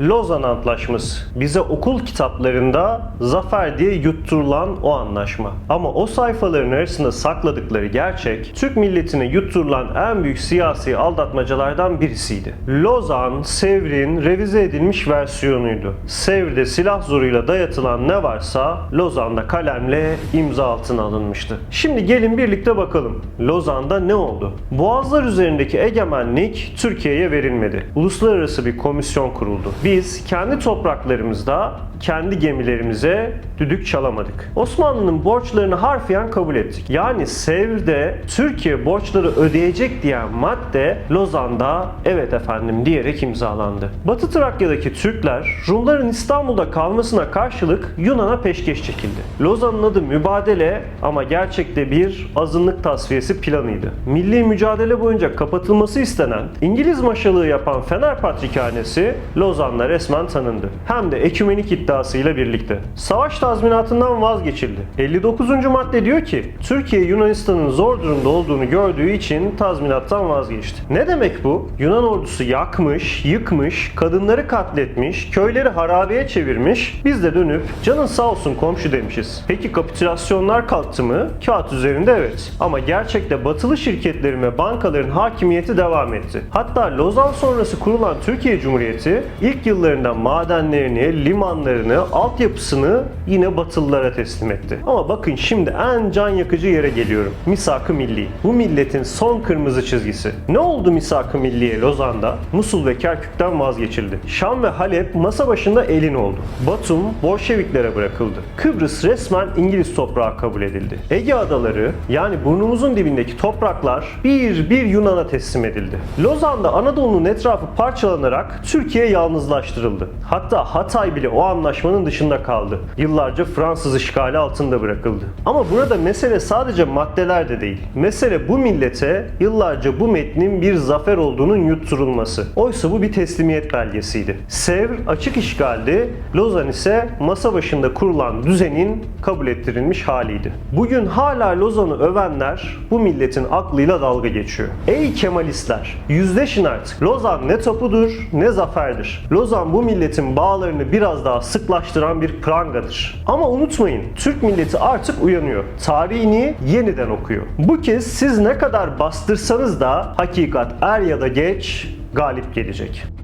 Lozan Antlaşması. Bize okul kitaplarında zafer diye yutturulan o anlaşma. Ama o sayfaların arasında sakladıkları gerçek, Türk milletine yutturulan en büyük siyasi aldatmacalardan birisiydi. Lozan, Sevr'in revize edilmiş versiyonuydu. Sevr'de silah zoruyla dayatılan ne varsa Lozan'da kalemle imza altına alınmıştı. Şimdi gelin birlikte bakalım. Lozan'da ne oldu? Boğazlar üzerindeki egemenlik Türkiye'ye verilmedi. Uluslararası bir komisyon kuruldu. Biz kendi topraklarımızda kendi gemilerimize düdük çalamadık. Osmanlı'nın borçlarını harfiyen kabul ettik. Yani Sevr'de Türkiye borçları ödeyecek diyen madde Lozan'da evet efendim diyerek imzalandı. Batı Trakya'daki Türkler Rumların İstanbul'da kalmasına karşılık Yunan'a peşkeş çekildi. Lozan'ın adı mübadele ama gerçekte bir azınlık tasfiyesi planıydı. Milli mücadele boyunca kapatılması istenen İngiliz maşalığı yapan Fener Patrikhanesi Lozan'la resmen tanındı. Hem de ekümenik iddiasıyla birlikte. Savaş tazminatından vazgeçildi. 59. madde diyor ki Türkiye Yunanistan'ın zor durumda olduğunu gördüğü için tazminattan vazgeçti. Ne demek bu? Yunan ordusu yakmış, yıkmış, kadınları katletmiş, köyleri harabeye çevirmiş. Biz de dönüp canın sağ olsun komşu demişiz. Peki kapitülasyonlar kalktı mı? Kağıt üzerinde evet. Ama gerçekte batılı şirketlerin ve bankaların hakimiyeti devam etti. Hatta Lozan sonrası kurulan Türkiye Cumhuriyeti ilk yıllarında madenlerini, limanlarını, altyapısını yine Batılılara teslim etti. Ama bakın şimdi en can yakıcı yere geliyorum. Misak-ı Milli. Bu milletin son kırmızı çizgisi. Ne oldu Misak-ı Milli'ye Lozan'da? Musul ve Kerkük'ten vazgeçildi. Şam ve Halep masa başında elin oldu. Batum Bolşeviklere bırakıldı. Kıbrıs resmen İngiliz toprağı kabul edildi. Ege adaları yani burnumuzun dibindeki topraklar bir bir Yunan'a teslim edildi. Lozan'da Anadolu'nun etrafı parçalanarak Türkiye yalnızlaştırıldı. Hatta Hatay bile o anlaşmanın dışında kaldı. Yıllarca Fransız işgali altında bırakıldı. Ama burada mesele sadece maddeler de değil. Mesele bu millete yıllarca bu metnin bir zafer olduğunun yutturulması. Oysa bu bir teslimiyet belgesiydi. Sevr açık işgaldi, Lozan ise masa başında kurulan düzenin kabul ettirilmiş haliydi. Bugün hala Lozan'ı övenler bu milletin aklıyla dalga geçiyor. Ey Kemalistler, yüzleşin artık. Lozan ne tapudur ne zaferdir. Lozan bu milletin bağlarını biraz daha sıklaştıran bir prangadır. Ama unutmayın, Türk milleti artık uyanıyor. Tarihini yeniden okuyor. Bu kez siz ne kadar bastırsanız da hakikat er ya da geç galip gelecek.